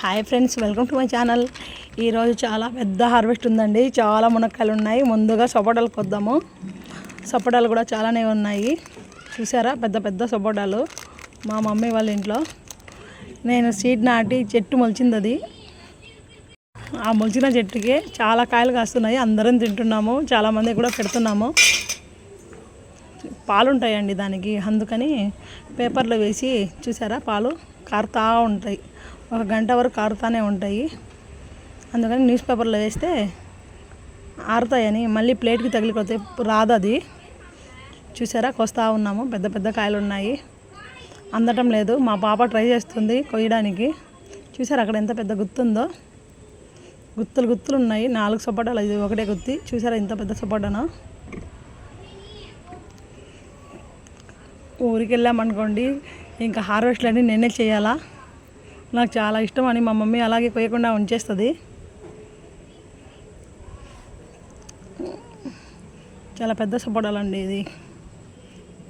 Hi friends welcome to my channel. ఈరోజు చాలా పెద్ద హార్వెస్ట్ ఉందండి. చాలా మునక్కాయలు ఉన్నాయి. ముందుగా సపోటాలు కొద్దాము. సపోటాలు కూడా చాలానే ఉన్నాయి. చూసారా? పెద్ద పెద్ద సపోటాలు. మా మమ్మీ వాళ్ళ ఇంట్లో. నేను సీడ్ నాటి చెట్టు మొలిచింది అది ఆ మొలిచిన చెట్టుకి చాలా కాయలు కాస్తున్నాయి. అందరం తింటున్నాము. చాలామంది కూడా పెడుతున్నాము. పాలు ఉంటాయండి దానికి. అందుకని పేపర్లో వేసి చూసారా? పాలు కారుతూ ఉంటాయి. ఒక గంట వరకు కారుతానే ఉంటాయి. అందుకని న్యూస్ పేపర్లో వేస్తే ఆరుతాయని మళ్ళీ ప్లేట్కి తగిలిపోతే రాదు అది చూసారా? కొస్తా ఉన్నాము. పెద్ద పెద్ద కాయలు ఉన్నాయి అందటం లేదు. మా పాప ట్రై చేస్తుంది కొయ్యడానికి. చూసారా? అక్కడ ఎంత పెద్ద గుత్తుందో. గుత్తులు గుత్తులు ఉన్నాయి నాలుగు సపోటాలు ఇది ఒకటే గుత్తి. చూసారా? ఇంత పెద్ద సపోటాను? ఊరికి వెళ్ళామనుకోండి ఇంకా హార్వెస్ట్లన్నీ నేనే చేయాలా? నాకు చాలా ఇష్టం అని మా మమ్మీ అలాగే కొయ్యకుండా ఉంచేస్తుంది. చాలా పెద్ద సపోటాలండి ఇది.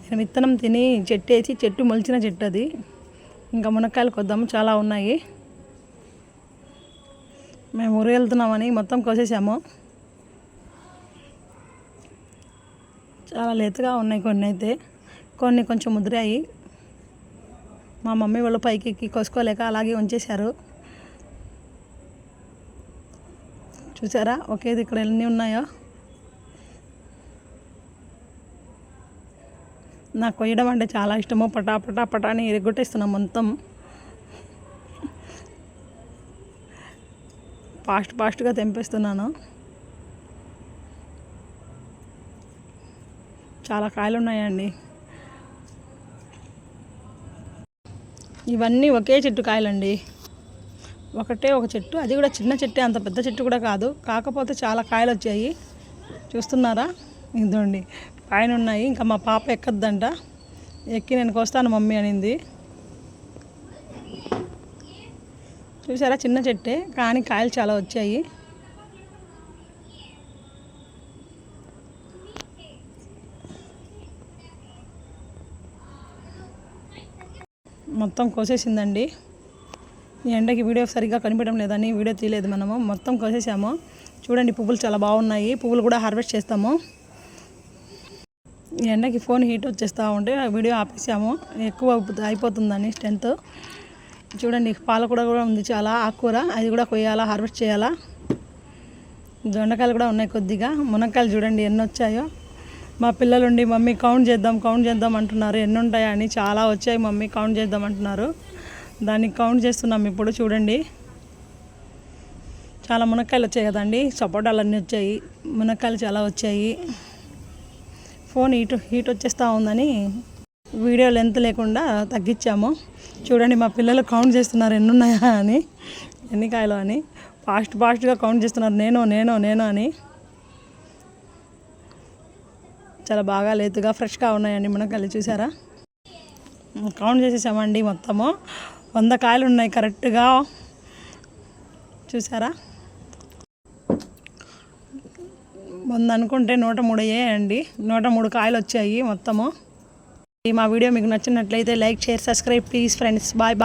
నేను విత్తనం తిని చెట్టు వేసి చెట్టు మొలిచిన చెట్టు అది ఇంకా మునక్కాయలు కొద్దాము చాలా ఉన్నాయి. మేము ఊరు వెళ్తున్నామని మొత్తం కోసేసాము. చాలా లేతగా ఉన్నాయి కొన్ని అయితే. కొన్ని కొంచెం ముదిరాయి. మా మమ్మీ వాళ్ళు పైకి ఎక్కి కోసుకోలేక అలాగే ఉంచేశారు. చూసారా? ఒకేది ఇక్కడ ఎన్ని ఉన్నాయో? నాకు కొయ్యడం అంటే చాలా ఇష్టము. పటా పటా పటా అని ఎరగొట్టేస్తున్నాం మొత్తం. ఫాస్ట్ ఫాస్ట్గా తెంపేస్తున్నాను. చాలా కాయలు ఉన్నాయండి ఇవన్నీ ఒకే చెట్టు కాయలండి. ఒకటే ఒక చెట్టు అది కూడా చిన్న చెట్టే అంత పెద్ద చెట్టు కూడా కాదు. కాకపోతే చాలా కాయలు వచ్చాయి. చూస్తున్నారా? ఇదండి పైన ఉన్నాయి ఇంకా మా పాప ఎక్కద్దంట. ఎక్కి నేను కోస్తాను మమ్మీ అనింది. చూసారా? చిన్న చెట్టే కానీ కాయలు చాలా వచ్చాయి. మొత్తం కోసేసిందండి. ఈ ఎండకి వీడియో సరిగ్గా కనిపించడం లేదని వీడియో తీయలేదు మనము. మొత్తం కోసేసాము. చూడండి పువ్వులు చాలా బాగున్నాయి. పువ్వులు కూడా హార్వెస్ట్ చేస్తాము. ఈ ఎండకి ఫోన్ హీట్ వచ్చేస్తూ ఉంటే ఆ వీడియో ఆపేసాము. ఎక్కువ అయిపోతుందని స్ట్రెంత్. చూడండి పాలకూర కూడా ఉంది చాలా. ఆకుకూర అది కూడా కొయ్యాలా హార్వెస్ట్ చేయాలా. దొండకాయలు కూడా ఉన్నాయి కొద్దిగా. మునక్కాయలు చూడండి ఎన్ని వచ్చాయో. మా పిల్లలుండి మమ్మీ కౌంట్ చేద్దాం కౌంట్ చేద్దాం అంటున్నారు. ఎన్ని ఉంటాయా అని చాలా వచ్చాయి. మమ్మీ కౌంట్ చేద్దాం అంటున్నారు. దాన్ని కౌంట్ చేస్తున్నాం ఇప్పుడు చూడండి. చాలా మునక్కాయలు వచ్చాయి కదండి. సపోటాలు అన్నీ వచ్చాయి. మునక్కాయలు చాలా వచ్చాయి. ఫోన్ హీట్ హీట్ వచ్చేస్తూ ఉందని వీడియో లెంత్ లేకుండా తగ్గించాము. చూడండి మా పిల్లలు కౌంట్ చేస్తున్నారు ఎన్ని ఉన్నాయా అని ఎన్ని కాయలు అని. ఫాస్ట్ ఫాస్ట్గా కౌంట్ చేస్తున్నారు. నేను నేను నేను అని. చాలా బాగా లేతుగా ఫ్రెష్గా ఉన్నాయండి మునక్కాయలు చూసారా? కౌంట్ చేసేసామండి మొత్తము. వంద కాయలు ఉన్నాయి కరెక్ట్గా. చూసారా? వంద అనుకుంటే నూట మూడు అయ్యాయండి. నూట మూడు కాయలు వచ్చాయి మొత్తము. మా వీడియో మీకు నచ్చినట్లయితే like share subscribe please friends. Bye bye.